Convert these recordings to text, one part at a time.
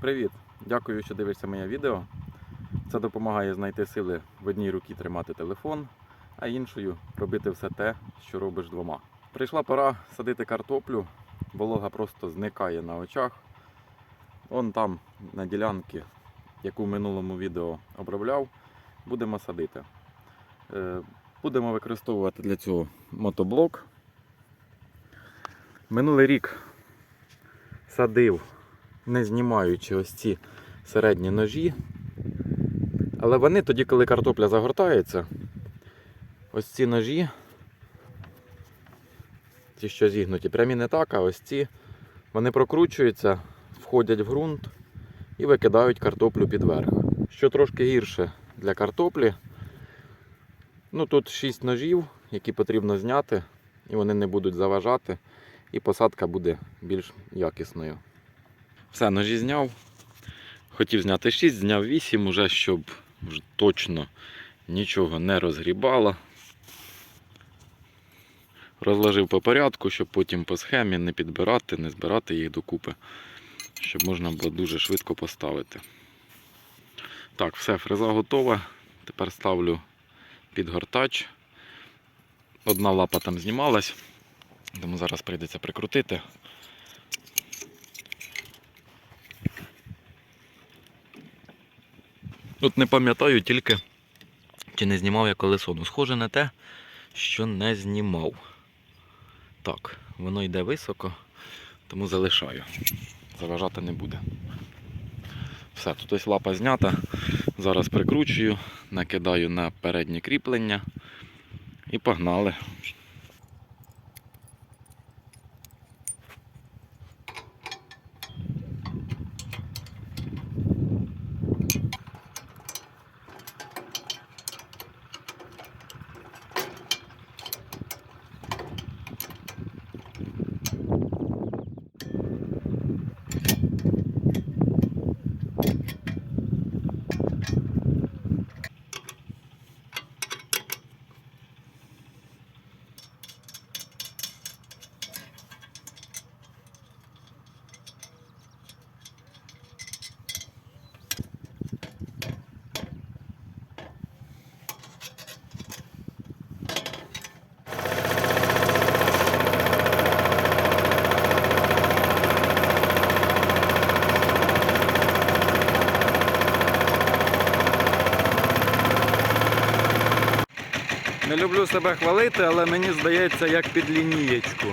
Привіт! Дякую, що дивишся моє відео. Це допомагає знайти сили в одній руці тримати телефон, а іншою робити все те, що робиш двома. Прийшла пора садити картоплю, волога просто зникає на очах. Вон там на ділянці, яку в минулому відео обробляв, будемо садити. Е, Будемо використовувати для цього мотоблок. Минулий рік садив не знімаючи ось ці середні ножі. Але вони тоді, коли картопля загортається, ось ці ножі, ті, що зігнуті, прямі не так, а ось ці, вони прокручуються, входять в ґрунт і викидають картоплю під верх. Що трошки гірше для картоплі. Ну тут 6 ножів, які потрібно зняти, і вони не будуть заважати, і посадка буде більш якісною. Все, ножі зняв. Хотів зняти 6, зняв 8, уже, щоб вже точно нічого не розгрібало. Розложив по порядку, щоб потім по схемі не підбирати, не збирати їх докупи, щоб можна було дуже швидко поставити. Так, все, фреза готова. Тепер ставлю під гортач. Одна лапа там знімалась, тому зараз прийдеться прикрутити. От не пам'ятаю тільки, чи не знімав я колесо. Ну, схоже на те, що не знімав. Так, воно йде високо, тому залишаю. Заважати не буде. Все, тут ось лапа знята. Зараз прикручую, накидаю на переднє кріплення і погнали. Не люблю себе хвалити, але мені здається, як під лінієчку.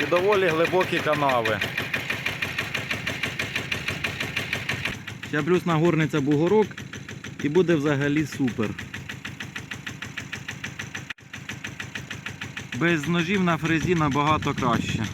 І доволі глибокі канави. Ще плюс нагорниться бугорок і буде взагалі супер. Без ножів на фрезі набагато краще.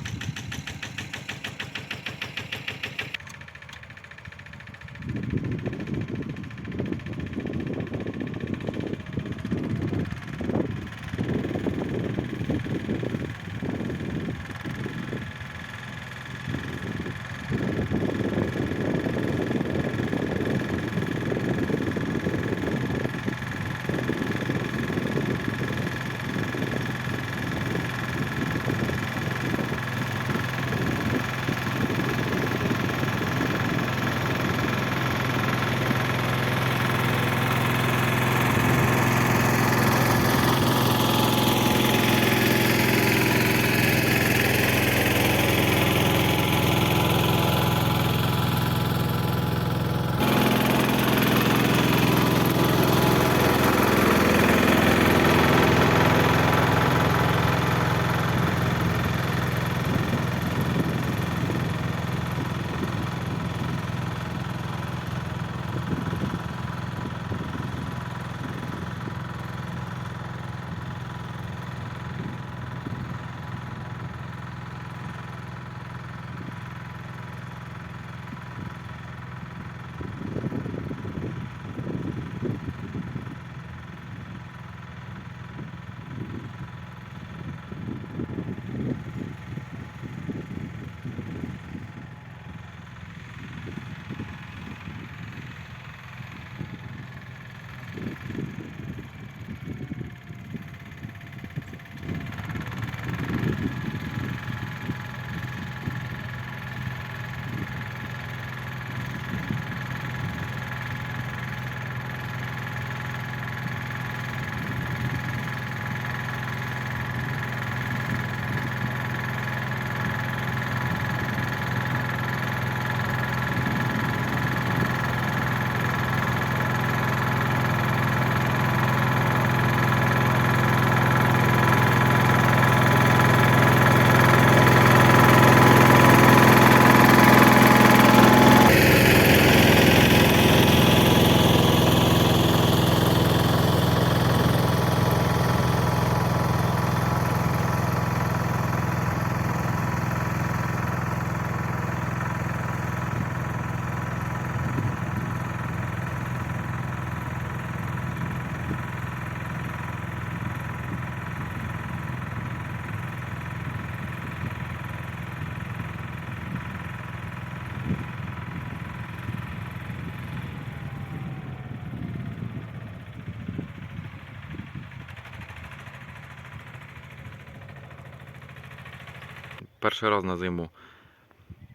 Перший раз на зиму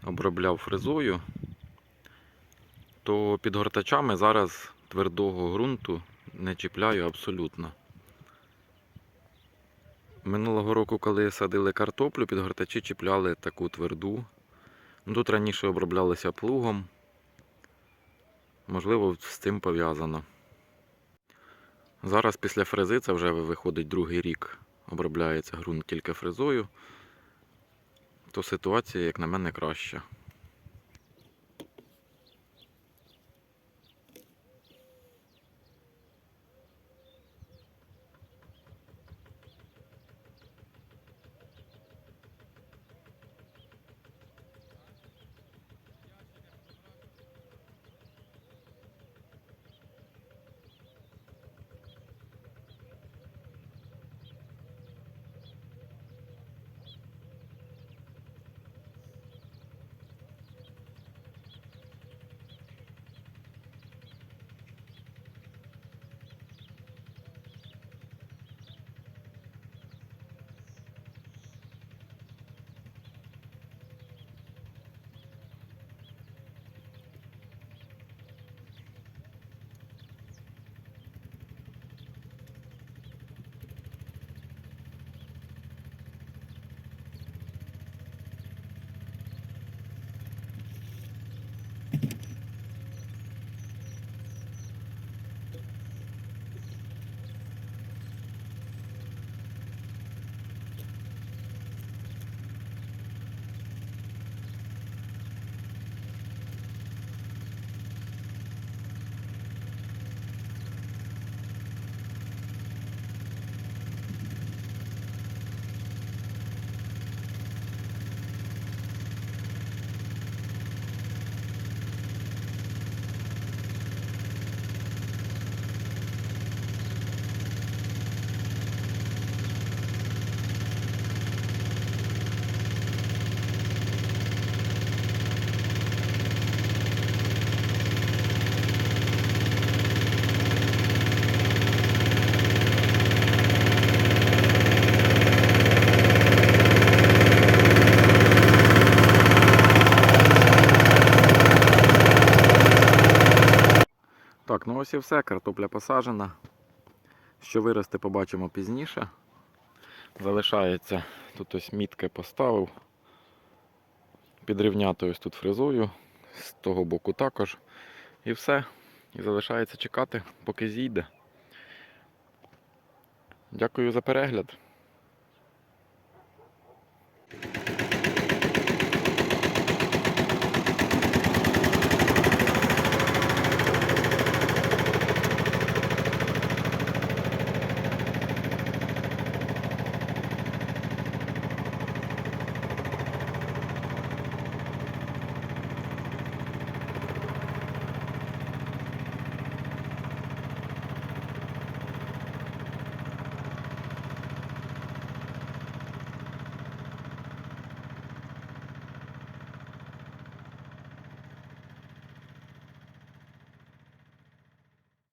обробляв фрезою, то під гортачами зараз твердого ґрунту не чіпляю абсолютно. Минулого року, коли садили картоплю, під гортачі чіпляли таку тверду. Ну, Тут раніше оброблялися плугом. Можливо, з цим пов'язано. Зараз після фрези це вже виходить другий рік. Обробляється ґрунт тільки фрезою. То ситуація, як на мене, краща. Ось і все, картопля посаджена. Що виросте, побачимо пізніше. Залишається, тут ось мітки поставив. Підрівняти ось тут фрезою, з того боку також. І все. І залишається чекати, поки зійде. Дякую за перегляд.